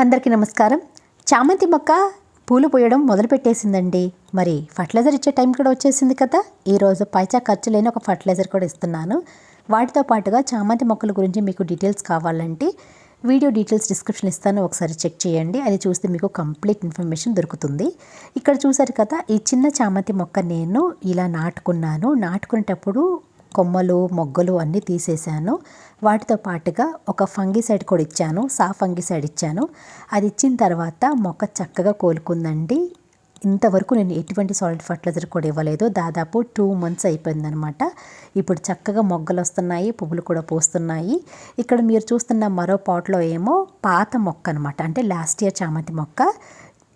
అందరికీ నమస్కారం. చామంతి మొక్క పూలు పోయడం మొదలుపెట్టేసిందండి. మరి ఫర్టిలైజర్ ఇచ్చే టైం కూడా వచ్చేసింది కదా. ఈరోజు పైచా ఖర్చు లేని ఒక ఫర్టిలైజర్ కూడా ఇస్తున్నాను. వాటితో పాటుగా చామంతి మొక్కల గురించి మీకు డీటెయిల్స్ కావాలంటే వీడియో డీటెయిల్స్ డిస్క్రిప్షన్ ఇస్తాను. ఒకసారి చెక్ చేయండి. అది చూస్తే మీకు కంప్లీట్ ఇన్ఫర్మేషన్ దొరుకుతుంది. ఇక్కడ చూసారు కదా ఈ చిన్న చామంతి మొక్క నేను ఇలా నాటుకున్నాను. నాటుకునేటప్పుడు కొమ్మలు మొగ్గలు అన్నీ తీసేసాను వాటితో పాటుగా ఒక ఫంగిసైడ్ కూడా ఇచ్చాను. సా ఫంగిసైడ్ ఇచ్చాను. అది ఇచ్చిన తర్వాత మొక్క చక్కగా కోలుకుందండి. ఇంతవరకు నేను ఎటువంటి సాలిడ్ ఫర్టిలైజర్ కూడా ఇవ్వలేదు. దాదాపు టూ మంత్స్ అయిపోయిందనమాట. ఇప్పుడు చక్కగా మొగ్గలు వస్తున్నాయి పువ్వులు కూడా పోస్తున్నాయి. ఇక్కడ మీరు చూస్తున్న మరో పాట్లో ఏమో పాత మొక్క అనమాట అంటే లాస్ట్ ఇయర్ చామంతి మొక్క.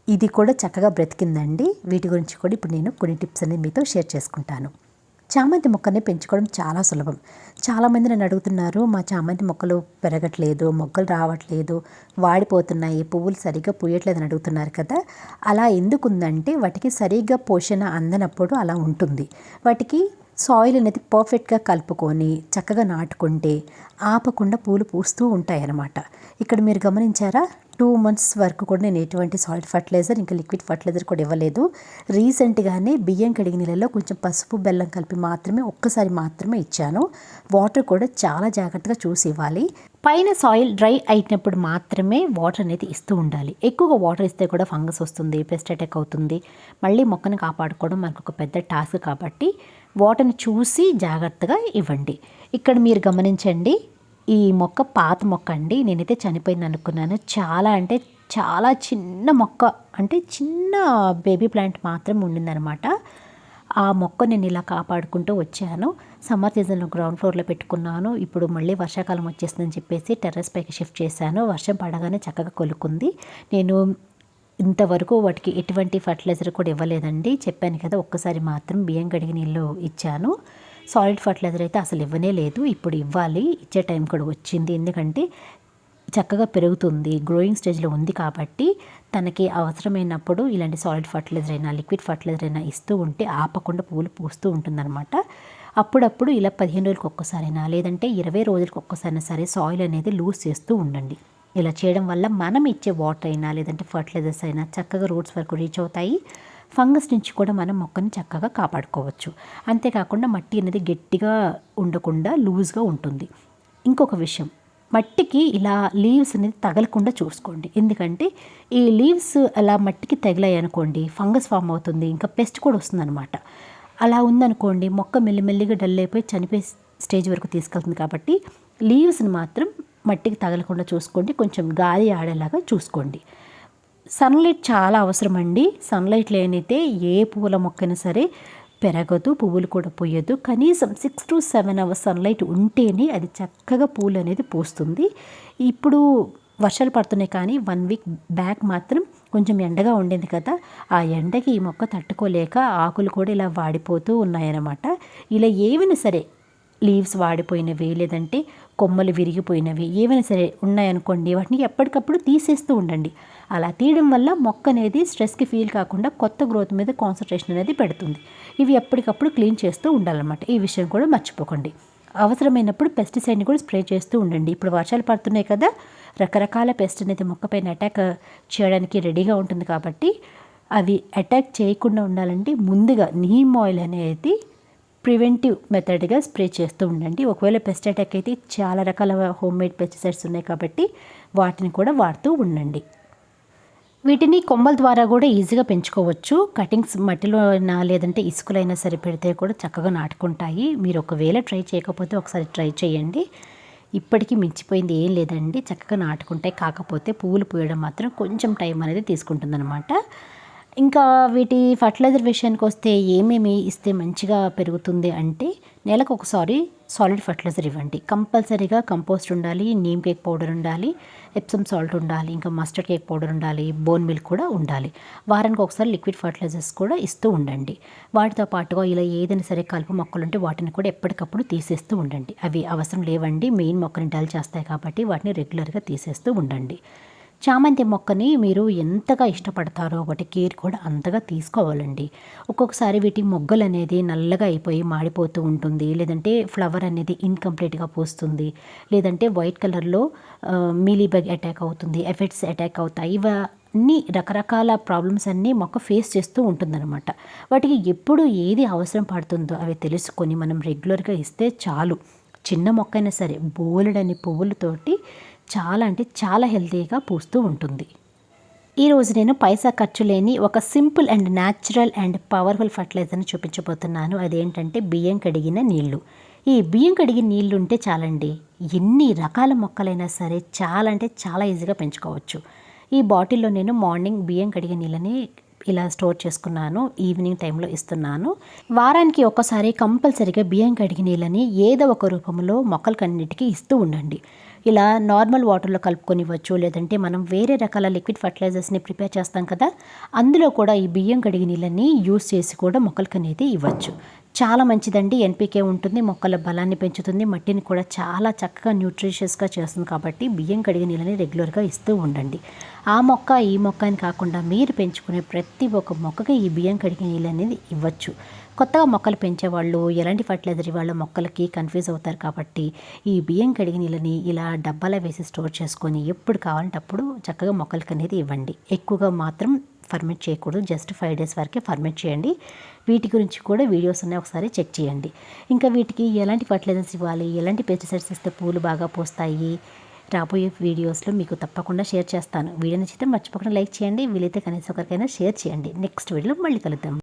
ఇది కూడా చక్కగా బ్రతికిందండి. వీటి గురించి కూడా ఇప్పుడు నేను కొన్ని టిప్స్ అనేది మీతో షేర్ చేసుకుంటాను. చామంతి మొక్కని పెంచుకోవడం చాలా సులభం. చాలామంది నన్ను అడుగుతున్నారు మా చామంతి మొక్కలు పెరగట్లేదు మొక్కలు రావట్లేదు వాడిపోతున్నాయి పువ్వులు సరిగ్గా పూయట్లేదని అడుగుతున్నారు కదా. అలా ఎందుకుందంటే వాటికి సరిగ్గా పోషణ అందనప్పుడు అలా ఉంటుంది. వాటికి సాయిల్ అనేది పర్ఫెక్ట్గా కలుపుకొని చక్కగా నాటుకుంటే ఆపకుండా పూలు పూస్తూ ఉంటాయి అన్నమాట ఇక్కడ మీరు గమనించారా? టూ మంత్స్ వరకు కూడా నేను ఎటువంటి సాల్ట్ ఫర్టిలైజర్ ఇంకా లిక్విడ్ ఫర్టిలైజర్ కూడా ఇవ్వలేదు. రీసెంట్గానే బియ్యం కడిగి నీళ్ళలో కొంచెం పసుపు బెల్లం కలిపి మాత్రమే ఒక్కసారి మాత్రమే ఇచ్చాను. వాటర్ కూడా చాలా జాగ్రత్తగా చూసి ఇవ్వాలి. పైన సాయిల్ డ్రై అయినప్పుడు మాత్రమే వాటర్ అనేది ఇస్తూ ఉండాలి. ఎక్కువగా వాటర్ ఇస్తే కూడా ఫంగస్ వస్తుంది పెస్ట్ అటాక్ అవుతుంది. మళ్ళీ మొక్కను కాపాడుకోవడం మనకు ఒక పెద్ద టాస్క్ కాబట్టి వాటర్ని చూసి జాగ్రత్తగా ఇవ్వండి. ఇక్కడ మీరు గమనించండి ఈ మొక్క పాత మొక్క అండి. నేనైతే చనిపోయింది అనుకున్నాను. చాలా అంటే చాలా చిన్న మొక్క అంటే చిన్న బేబీ ప్లాంట్ మాత్రం ఉండిందనమాట ఆ మొక్క నేను ఇలా కాపాడుకుంటూ వచ్చాను. సమ్మర్ సీజన్లో గ్రౌండ్ ఫ్లోర్లో పెట్టుకున్నాను. ఇప్పుడు మళ్ళీ వర్షాకాలం వచ్చేస్తుందని చెప్పేసి టెర్రస్ పైకి షిఫ్ట్ చేశాను. వర్షం పడగానే చక్కగా కొలుకుంది. నేను ఇంతవరకు వాటికి ఎటువంటి ఫర్టిలైజర్ కూడా ఇవ్వలేదండి. చెప్పాను కదా ఒక్కసారి మాత్రం బియ్యం కడిగి నీళ్ళు ఇచ్చాను. సాలిడ్ ఫర్టిలైజర్ అయితే అసలు ఇవ్వనే లేదు. ఇప్పుడు ఇవ్వాలి. ఇచ్చే టైం కూడా వచ్చింది. ఎందుకంటే చక్కగా పెరుగుతుంది. గ్రోయింగ్ స్టేజ్లో ఉంది కాబట్టి తనకి అవసరమైనప్పుడు ఇలాంటి సాలిడ్ ఫర్టిలైజర్ అయినా లిక్విడ్ ఫర్టిలైజర్ అయినా ఇస్తూ ఉంటే ఆపకుండా పూలు పూస్తూ ఉంటుందన్నమాట. అప్పుడప్పుడు ఇలా పదిహేను రోజులకు ఒక్కసారైనా లేదంటే ఇరవై రోజులకు ఒక్కసారైనా సరే సాయిల్ అనేది లూజ్ చేస్తూ ఉండండి. ఇలా చేయడం వల్ల మనం ఇచ్చే వాటర్ అయినా లేదంటే ఫర్టిలైజర్స్ అయినా చక్కగా రూట్స్ వరకు రీచ్ అవుతాయి. ఫంగస్ నుంచి కూడా మనం మొక్కని చక్కగా కాపాడుకోవచ్చు. అంతేకాకుండా మట్టి అనేది గట్టిగా ఉండకుండా లూజ్గా ఉంటుంది. ఇంకొక విషయం మట్టికి ఇలా లీవ్స్ అనేది తగలకుండా చూసుకోండి. ఎందుకంటే ఈ లీవ్స్ అలా మట్టికి తగిలాయి అనుకోండి ఫంగస్ ఫామ్ అవుతుంది ఇంకా పెస్ట్ కూడా వస్తుందన్నమాట. అలా ఉందనుకోండి మొక్క మెల్లిమెల్లిగా డల్ అయిపోయి చనిపోయే స్టేజ్ వరకు తీసుకెళ్తుంది కాబట్టి లీవ్స్ని మాత్రం మట్టికి తగలకుండా చూసుకోండి. కొంచెం గాలి ఆడేలాగా చూసుకోండి. సన్లైట్ చాలా అవసరం అండి సన్లైట్ లేనితే ఏ పూల మొక్కైనా సరే పెరగదు పువ్వులు కూడా పోయదు. కనీసం six to seven hours sunlight ఉంటేనే అది చక్కగా పూలు అనేది పూస్తుంది. ఇప్పుడు వర్షాలు పడుతున్నాయి కానీ వన్ వీక్ బ్యాక్ మాత్రం కొంచెం ఎండగా ఉండేది కదా ఆ ఎండకి ఈ మొక్క తట్టుకోలేక ఆకులు కూడా ఇలా వాడిపోతూ ఉన్నాయన్నమాట. ఇలా ఏమైనా సరే లీవ్స్ వాడిపోయినవి లేదంటే కొమ్మలు విరిగిపోయినవి ఏవైనా సరే ఉన్నాయనుకోండి వాటిని ఎప్పటికప్పుడు తీసేస్తూ ఉండండి. అలా తీయడం వల్ల మొక్క అనేది స్ట్రెస్కి ఫీల్ కాకుండా కొత్త గ్రోత్ మీద కాన్సన్ట్రేషన్ అనేది పెడుతుంది. ఇవి ఎప్పటికప్పుడు క్లీన్ చేస్తూ ఉండాలన్నమాట. ఈ విషయం కూడా మర్చిపోకండి. అవసరమైనప్పుడు పెస్టిసైడ్ని కూడా స్ప్రే చేస్తూ ఉండండి. ఇప్పుడు వర్షాలు పడుతున్నాయి కదా రకరకాల పెస్ట్ అనేది మొక్కపైన అటాక్ చేయడానికి రెడీగా ఉంటుంది కాబట్టి అవి అటాక్ చేయకుండా ఉండాలంటే ముందుగా నీమ్ ఆయిల్ అనేది ప్రివెంటివ్ మెథడ్గా స్ప్రే చేస్తూ ఉండండి. ఒకవేళ పెస్ట్ అటాక్ అయితే చాలా రకాల హోమ్ మేడ్ పెస్టిసైడ్స్ ఉన్నాయి కాబట్టి వాటిని కూడా వాడుతూ ఉండండి. వీటిని కొమ్మల ద్వారా కూడా ఈజీగా పెంచుకోవచ్చు. కటింగ్స్ మట్టిలో అయినా లేదంటే ఇసుకలైనా సరే పెడితే కూడా చక్కగా నాటుకుంటాయి. మీరు ఒకవేళ ట్రై చేయకపోతే ఒకసారి ట్రై చేయండి. ఇప్పటికీ మించిపోయింది ఏం లేదండి. చక్కగా నాటుకుంటాయి. కాకపోతే పువ్వులు పూయడం మాత్రం కొంచెం టైం అనేది తీసుకుంటుందన్నమాట. ఇంకా వీటి ఫర్టిలైజర్ విషయానికి వస్తే ఏమేమి ఇస్తే మంచిగా పెరుగుతుంది అంటే నెలకు ఒకసారి సాలిడ్ ఫర్టిలైజర్ ఇవ్వండి. కంపల్సరీగా కంపోస్ట్ ఉండాలి నీమ్ కేక్ పౌడర్ ఉండాలి ఎప్సమ్ సాల్ట్ ఉండాలి ఇంకా మస్టర్డ్ కేక్ పౌడర్ ఉండాలి బోన్ మిల్క్ కూడా ఉండాలి. వారానికి ఒకసారి లిక్విడ్ ఫర్టిలైజర్స్ కూడా ఇస్తూ ఉండండి. వాటితో పాటుగా ఇలా ఏదైనా సరే కలుపు మొక్కలు ఉంటే వాటిని కూడా ఎప్పటికప్పుడు తీసేస్తూ ఉండండి. అవి అవసరం లేవండి మెయిన్ మొక్కని డల్ చేస్తాయి కాబట్టి వాటిని రెగ్యులర్గా తీసేస్తూ ఉండండి. చామంతి మొక్కని మీరు ఎంతగా ఇష్టపడతారో వాటి కేర్ కూడా అంతగా తీసుకోవాలండి. ఒక్కొక్కసారి వీటి మొగ్గలు అనేది నల్లగా అయిపోయి మాడిపోతూ ఉంటుంది. లేదంటే ఫ్లవర్ అనేది ఇన్కంప్లీట్గా పూస్తుంది. లేదంటే వైట్ కలర్లో మీలీబగ్ అటాక్ అవుతుంది ఎఫెక్ట్స్ అటాక్ అవుతాయి. ఇవన్నీ రకరకాల ప్రాబ్లమ్స్ అన్నీ మొక్క ఫేస్ చేస్తూ ఉంటుందన్నమాట. వాటికి ఎప్పుడు ఏది అవసరం పడుతుందో అవి తెలుసుకొని మనం రెగ్యులర్గా ఇస్తే చాలు. చిన్న మొక్క అయినా సరే బోలెడని పువ్వులతోటి చాలా అంటే చాలా హెల్తీగా పూస్తూ ఉంటుంది. ఈరోజు నేను పైసా ఖర్చు లేని ఒక simple and natural and powerful ఫర్టిలైజర్ని చూపించబోతున్నాను. అదేంటంటే బియ్యం కడిగిన నీళ్ళు ఈ బియ్యం కడిగిన నీళ్ళు ఉంటే చాలండి ఎన్ని రకాల మొక్కలైనా సరే చాలా అంటే చాలా ఈజీగా పెంచుకోవచ్చు. ఈ బాటిల్లో నేను మార్నింగ్ బియ్యం కడిగిన నీళ్ళని ఇలా స్టోర్ చేసుకున్నాను ఈవినింగ్ టైంలో ఇస్తున్నాను. వారానికి ఒక్కసారి కంపల్సరీగా బియ్యం కడిగి నీళ్ళని ఏదో ఒక రూపంలో మొక్కలకన్నిటికీ ఇస్తూ ఉండండి. ఇలా నార్మల్ వాటర్లో కలుపుకొని ఇవ్వచ్చు లేదంటే మనం వేరే రకాల లిక్విడ్ ఫర్టిలైజర్స్ని ప్రిపేర్ చేస్తాం కదా అందులో కూడా ఈ బియ్యం కడిగి నీళ్ళని యూస్ చేసి కూడా మొక్కలకి అనేది ఇవ్వచ్చు. చాలా మంచిదండి ఎన్పికే ఉంటుంది మొక్కల బలాన్ని పెంచుతుంది మట్టిని కూడా చాలా చక్కగా న్యూట్రిషియస్గా చేస్తుంది కాబట్టి బియ్యం కడిగి నీళ్ళని రెగ్యులర్గా ఇస్తూ ఉండండి. ఆ మొక్క ఈ మొక్క అని కాకుండా మీరు పెంచుకునే ప్రతి ఒక్క మొక్కకి ఈ బియ్యం కడిగి నీళ్ళు అనేది ఇవ్వచ్చు. కొత్తగా మొక్కలు పెంచేవాళ్ళు ఎలాంటి ఫర్టిలైజర్ ఇవ్వాలో మొక్కలకి కన్ఫ్యూజ్ అవుతారు కాబట్టి ఈ బియ్యం కడిగి నీళ్ళని ఇలా డబ్బాలో వేసి స్టోర్ చేసుకొని ఎప్పుడు కావాలంటే అప్పుడు చక్కగా మొక్కలకి అనేది ఇవ్వండి. ఎక్కువగా మాత్రం ఫర్మెంట్ చేయకూడదు. జస్ట్ ఫైవ్ డేస్ వరకే ఫర్మెంట్ చేయండి. వీటి గురించి కూడా వీడియోస్ ఉన్నాయి. ఒకసారి చెక్ చేయండి. ఇంకా వీటికి ఎలాంటి ఫర్టిలైజర్స్ ఇవ్వాలి? ఎలాంటి పెస్టిసైడ్స్ ఇస్తే పూలు బాగా పోస్తాయి? రాబోయే వీడియోస్లో మీకు తప్పకుండా షేర్ చేస్తాను. వీడియో నచ్చితే మర్చిపోకుండా లైక్ చేయండి. వీలైతే కనీసం ఒకరికైనా షేర్ చేయండి. నెక్స్ట్ వీడియోలో మళ్ళీ కలుద్దాం.